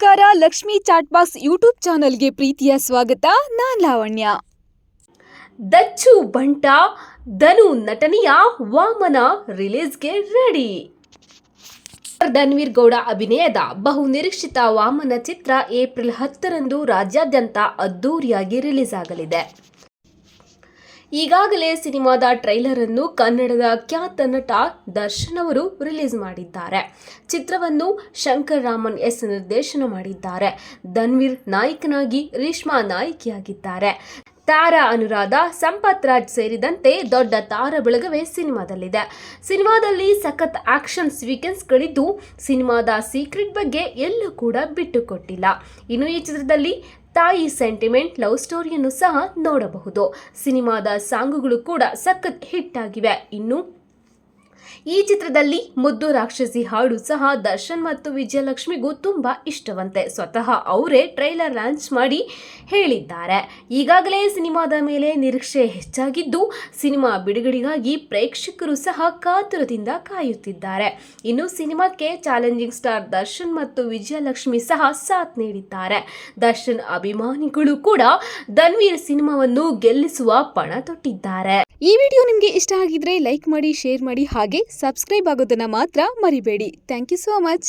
ನಮಸ್ಕಾರ, Lakshmi chat box YouTube ಚಾನಲ್ಗೆ ಪ್ರೀತಿಯ ಸ್ವಾಗತ. ನಾನ್ ಲಾವಣ್ಯ. ದಚ್ಚು ಬಂಟ, ಧನು ನಟನೆಯ ವಾಮನ ರಿಲೀಸ್ಗೆ ರೆಡಿ. ಧನ್ವೀರ್ ಗೌಡ ಅಭಿನಯದ ಬಹು ನಿರೀಕ್ಷಿತ ವಾಮನ ಚಿತ್ರ ಏಪ್ರಿಲ್ ಹತ್ತರಂದು ರಾಜ್ಯಾದ್ಯಂತ ಅದ್ದೂರಿಯಾಗಿ ರಿಲೀಸ್ ಆಗಲಿದೆ. ಈಗಾಗಲೇ ಸಿನಿಮಾದ ಟ್ರೈಲರ್ ಅನ್ನು ಕನ್ನಡದ ಖ್ಯಾತ ನಟ ದರ್ಶನ್ ಅವರು ರಿಲೀಸ್ ಮಾಡಿದ್ದಾರೆ. ಚಿತ್ರವನ್ನು ಶಂಕರ್ ರಾಮನ್ ಎಸ್ ನಿರ್ದೇಶನ ಮಾಡಿದ್ದಾರೆ. ಧನ್ವೀರ್ ನಾಯಕನಾಗಿ ರೇಷ್ಮಾ ನಾಯಕಿಯಾಗಿದ್ದಾರೆ. ತಾರಾ ಅನುರಾಧ, ಸಂಪತ್ ರಾಜ್ ಸೇರಿದಂತೆ ದೊಡ್ಡ ತಾರ ಬಳಗವೇ ಸಿನಿಮಾದಲ್ಲಿದೆ. ಸಿನಿಮಾದಲ್ಲಿ ಸಖತ್ ಆಕ್ಷನ್ ಸೀಕ್ವೆನ್ಸ್ಗಳಿದ್ದು ಸಿನಿಮಾದ ಸೀಕ್ರೆಟ್ ಬಗ್ಗೆ ಎಲ್ಲೂ ಕೂಡ ಬಿಟ್ಟುಕೊಟ್ಟಿಲ್ಲ. ಇನ್ನು ಈ ಚಿತ್ರದಲ್ಲಿ ತಾಯಿ ಸೆಂಟಿಮೆಂಟ್, ಲವ್ ಸ್ಟೋರಿಯನ್ನು ಸಹ ನೋಡಬಹುದು. ಸಿನಿಮಾದ ಸಾಂಗುಗಳು ಕೂಡ ಸಖತ್ ಹಿಟ್ ಆಗಿವೆ. ಇನ್ನು ಈ ಚಿತ್ರದಲ್ಲಿ ಮುದ್ದು ರಾಕ್ಷಸಿ ಹಾಡು ಸಹ ದರ್ಶನ್ ಮತ್ತು ವಿಜಯಲಕ್ಷ್ಮಿಗೂ ತುಂಬ ಇಷ್ಟವಂತೆ. ಸ್ವತಃ ಅವರೇ ಟ್ರೈಲರ್ ಲಾಂಚ್ ಮಾಡಿ ಹೇಳಿದ್ದಾರೆ. ಈಗಾಗಲೇ ಸಿನಿಮಾದ ಮೇಲೆ ನಿರೀಕ್ಷೆ ಹೆಚ್ಚಾಗಿದ್ದು, ಸಿನಿಮಾ ಬಿಡುಗಡೆಗಾಗಿ ಪ್ರೇಕ್ಷಕರು ಸಹ ಕಾತುರದಿಂದ ಕಾಯುತ್ತಿದ್ದಾರೆ. ಇನ್ನು ಸಿನಿಮಾಕ್ಕೆ ಚಾಲೆಂಜಿಂಗ್ ಸ್ಟಾರ್ ದರ್ಶನ್ ಮತ್ತು ವಿಜಯಲಕ್ಷ್ಮಿ ಸಹ ಸಾಥ್ ನೀಡಿದ್ದಾರೆ. ದರ್ಶನ್ ಅಭಿಮಾನಿಗಳು ಕೂಡ ಧನ್ವೀರ್ ಸಿನಿಮಾವನ್ನು ಗೆಲ್ಲಿಸುವ ಪಣ ತೊಟ್ಟಿದ್ದಾರೆ. ಈ ವಿಡಿಯೋ ನಿಮಗೆ ಇಷ್ಟ ಆಗಿದ್ರೆ ಲೈಕ್ ಮಾಡಿ, ಶೇರ್ ಮಾಡಿ ಹಾಗೆ ಸಬ್ಸ್ಕ್ರೈಬ್ ಆಗೋದನ್ನ ಮಾತ್ರ ಮರಿಬೇಡಿ. Thank you so much